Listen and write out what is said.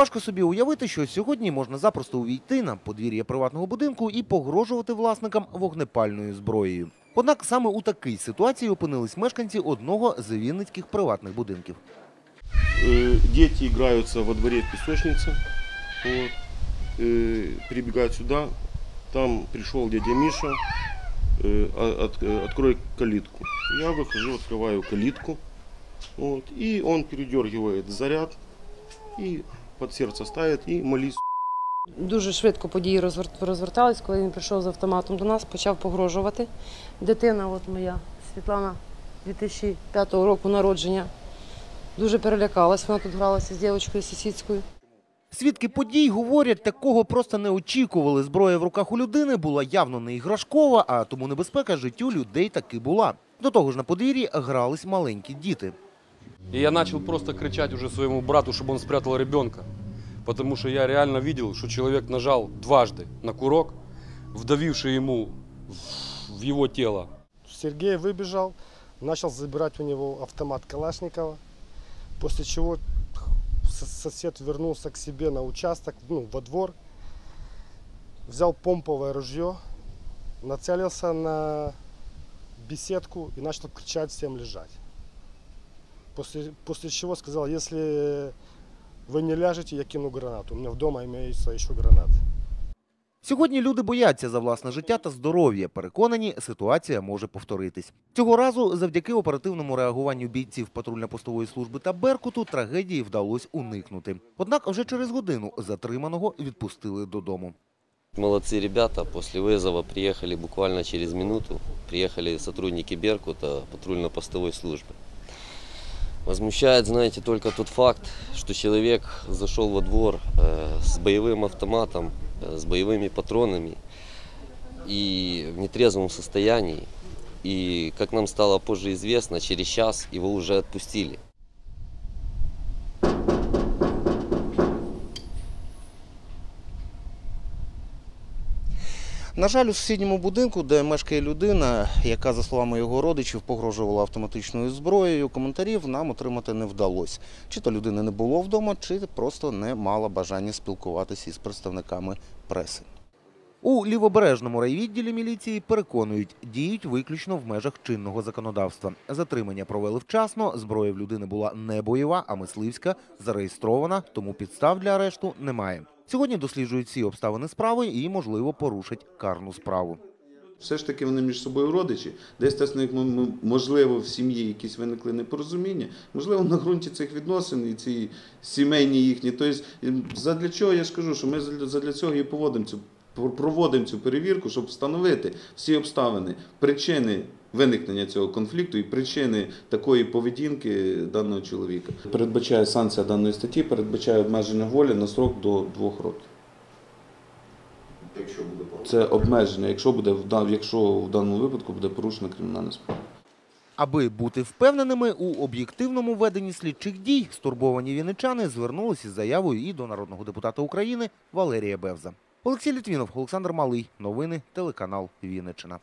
Важко собі уявити, що сьогодні можна запросто увійти на подвір'я приватного будинку і погрожувати власникам вогнепальною зброєю. Однак саме у такій ситуації опинились мешканці одного з вінницьких приватних будинків. Э, Дети играются во дворе в песочнице. Вот. Э, Прибегают сюда. Там пришел дядя Миша. э, а- от- э, Открой калитку. Я выхожу, открываю калитку. Вот. И он передергивает заряд. И под сердце ставит. И молись. Дуже швидко події розвертались, коли він прийшов з автоматом до нас, почав погрожувати. Дитина, от моя Світлана 2005 року народження, дуже перелякалась. Вона тут гралася з дівчинкою сусідською. Свідки подій говорять, такого просто не очікували. Зброя в руках у людини була явно не іграшкова, а тому небезпека життю людей таки була. До того ж на подвір'ї грались маленькі діти. И я начал просто кричать уже своему брату, чтобы он спрятал ребенка. Потому что я реально видел, что человек нажал дважды на курок, вдавивший ему в- его тело. Сергей выбежал, начал забирать у него автомат Калашникова, после чего сосед вернулся к себе на участок, ну, во двор, взял помповое ружье, нацелился на беседку и начал кричать всем лежать. После, после чего сказал, если вы не ляжете, я кину гранату. У меня в дома имеется еще гранат. Сьогодні люди бояться за власне життя та здоров'я. Переконані, ситуація може повторитись. Цього разу, завдяки оперативному реагуванню бійців патрульно-постової служби та Беркуту, трагедії вдалося уникнути. Однак вже через годину затриманого відпустили додому. Молодцы ребята, после вызова приехали буквально через минуту. Приехали сотрудники Беркута, патрульно-постовой службы. Возмущает, знаете, только тот факт, что человек зашел во двор э, с боевым автоматом, э, с боевыми патронами и в нетрезвом состоянии. И, как нам стало позже известно, через час его уже отпустили. На жаль, у сусідньому будинку, де мешкає людина, яка, за словами його родичів, погрожувала автоматичною зброєю, коментарів нам отримати не вдалося. Чи то людини не було вдома, чи просто не мала бажання спілкуватися із представниками преси. У лівобережному райвідділі міліції переконують, діють виключно в межах чинного законодавства. Затримання провели вчасно, зброя в людини була не бойова, а мисливська, зареєстрована, тому підстав для арешту немає. Сьогодні досліджують всі обставини справи і, можливо, порушать карну справу. Все ж таки вони між собою родичі. Десь м- м- можливо в сім'ї якісь виникли непорозуміння, можливо, на ґрунті цих відносин і ці сімейні їхні. Тобто, задля чого я ж кажу, що ми задля, цього і поводимо цю пр- проводимо цю перевірку, щоб встановити всі обставини, причини виникнення цього конфлікту і причини такої поведінки даного чоловіка. Передбачає санкція даної статті, передбачає обмеження волі на срок до двох років. Це обмеження, якщо буде якщо в даному випадку буде порушена кримінальна справа. Аби бути впевненими у об'єктивному веденні слідчих дій, стурбовані вінничани звернулися із заявою і до народного депутата України Валерія Бевза. Олексій Літвінов, Олександр Малий. Новини телеканал Вінниччина.